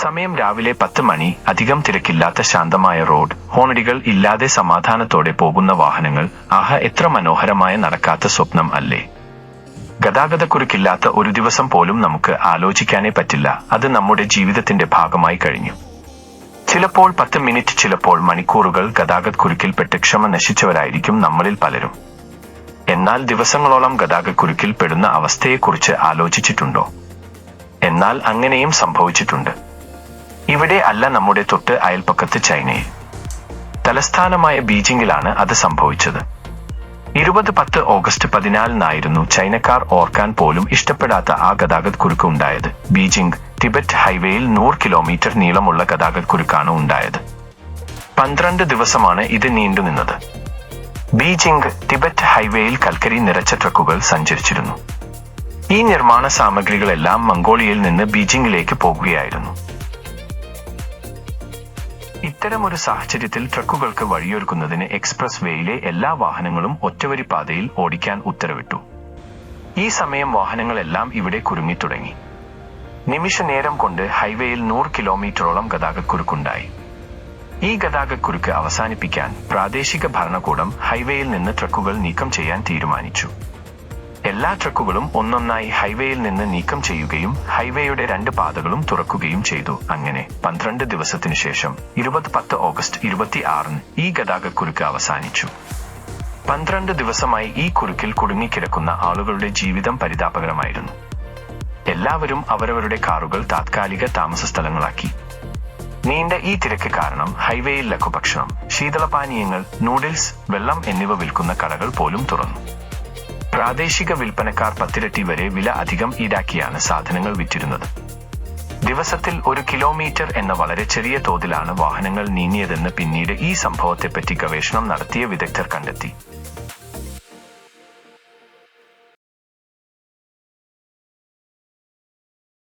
സമയം രാവിലെ പത്ത് മണി അധികം തിരക്കില്ലാത്ത ശാന്തമായ റോഡ്. ഹോണടികൾ ഇല്ലാതെ സമാധാനത്തോടെ പോകുന്ന വാഹനങ്ങൾ ആഹ എത്ര മനോഹരമായ നടക്കാത്ത സ്വപ്നം അല്ലേ? ഗതാഗതക്കുരുക്കില്ലാത്ത ഒരു ദിവസം പോലും നമുക്ക് ആലോചിക്കാനേ പറ്റില്ല. അത് നമ്മുടെ ജീവിതത്തിന്റെ ഭാഗമായി കഴിഞ്ഞു. ചിലപ്പോൾ പത്ത് മിനിറ്റ് ചിലപ്പോൾ മണിക്കൂറുകൾ ഗതാഗതക്കുരുക്കിൽപ്പെട്ട് ക്ഷമ നശിച്ചവരായിരിക്കും നമ്മളിൽ പലരും. എന്നാൽ ദിവസങ്ങളോളം ഗതാഗതക്കുരുക്കിൽ പെടുന്ന അവസ്ഥയെക്കുറിച്ച് ആലോചിച്ചിട്ടുണ്ടോ? എന്നാൽ അങ്ങനെയും സംഭവിച്ചിട്ടുണ്ട്. ഇവിടെ അല്ല നമ്മുടെ തൊട്ട് അയൽപ്പക്കത്ത് ചൈനയിൽ. തലസ്ഥാനമായ ബീജിംഗിലാണ് അത് സംഭവിച്ചത്. ഇരുപത് പത്ത് ഓഗസ്റ്റ് പതിനാലിനായിരുന്നു ചൈനക്കാർ ഓർക്കാൻ പോലും ഇഷ്ടപ്പെടാത്ത ആ ഗതാഗത കുരുക്ക് ഉണ്ടായത്. ബീജിംഗ് ടിബറ്റ് ഹൈവേയിൽ നൂറ് കിലോമീറ്റർ നീളമുള്ള ഗതാഗത കുരുക്കാണ് ഉണ്ടായത്. പന്ത്രണ്ട് ദിവസമാണ് ഇത് നീണ്ടുനിന്നത് ബീജിംഗ് ടിബറ്റ് ഹൈവേയിൽ കൽക്കരി നിറച്ച ട്രക്കുകൾ സഞ്ചരിച്ചിരുന്നു. ഈ നിർമ്മാണ സാമഗ്രികളെല്ലാം മംഗോളിയയിൽ നിന്ന് ബീജിംഗിലേക്ക് പോകുകയായിരുന്നു. ഇത്തരമൊരു സാഹചര്യത്തിൽ ട്രക്കുകൾക്ക് വഴിയൊരുക്കുന്നതിന് എക്സ്പ്രസ് വേയിലെ എല്ലാ വാഹനങ്ങളും ഒറ്റവരി പാതയിൽ ഓടിക്കാൻ ഉത്തരവിട്ടു. ഈ സമയം വാഹനങ്ങളെല്ലാം ഇവിടെ കുരുങ്ങിത്തുടങ്ങി. നിമിഷ നേരം കൊണ്ട് ഹൈവേയിൽ നൂറ് കിലോമീറ്ററോളം ഗതാഗതക്കുരുക്കുണ്ടായി. ഈ ഗതാഗതക്കുരുക്ക് അവസാനിപ്പിക്കാൻ പ്രാദേശിക ഭരണകൂടം ഹൈവേയിൽ നിന്ന് ട്രക്കുകൾ നീക്കം ചെയ്യാൻ തീരുമാനിച്ചു. എല്ലാ ട്രക്കുകളും ഒന്നൊന്നായി ഹൈവേയിൽ നിന്ന് നീക്കം ചെയ്യുകയും ഹൈവേയുടെ രണ്ട് പാതകളും തുറക്കുകയും ചെയ്തു. അങ്ങനെ പന്ത്രണ്ട് ദിവസത്തിനു ശേഷം ഇരുപത് പത്ത് ഓഗസ്റ്റ് ഇരുപത്തി ആറിന് ഈ ഗതാഗതക്കുരുക്ക് അവസാനിച്ചു. പന്ത്രണ്ട് ദിവസമായി ഈ കുരുക്കിൽ കുടുങ്ങിക്കിടക്കുന്ന ആളുകളുടെ ജീവിതം പരിതാപകരമായിരുന്നു. എല്ലാവരും അവരവരുടെ കാറുകൾ താത്കാലിക താമസ സ്ഥലങ്ങളാക്കി. നീണ്ട ഈ തിരക്ക് കാരണം ഹൈവേയിൽ ലഘുഭക്ഷണം ശീതളപാനീയങ്ങൾ നൂഡിൽസ് വെള്ളം എന്നിവ വിൽക്കുന്ന കടകൾ പോലും തുറന്നു. പ്രാദേശിക വിൽപ്പനക്കാർ പത്തിരട്ടി വരെ വില അധികം ഈടാക്കിയാണ് സാധനങ്ങൾ വിറ്റിരുന്നത്. ദിവസത്തിൽ ഒരു കിലോമീറ്റർ എന്ന വളരെ ചെറിയ തോതിലാണ് വാഹനങ്ങൾ നീങ്ങിയതെന്ന് പിന്നീട് ഈ സംഭവത്തെപ്പറ്റി ഗവേഷണം നടത്തിയ വിദഗ്ധർ കണ്ടെത്തി.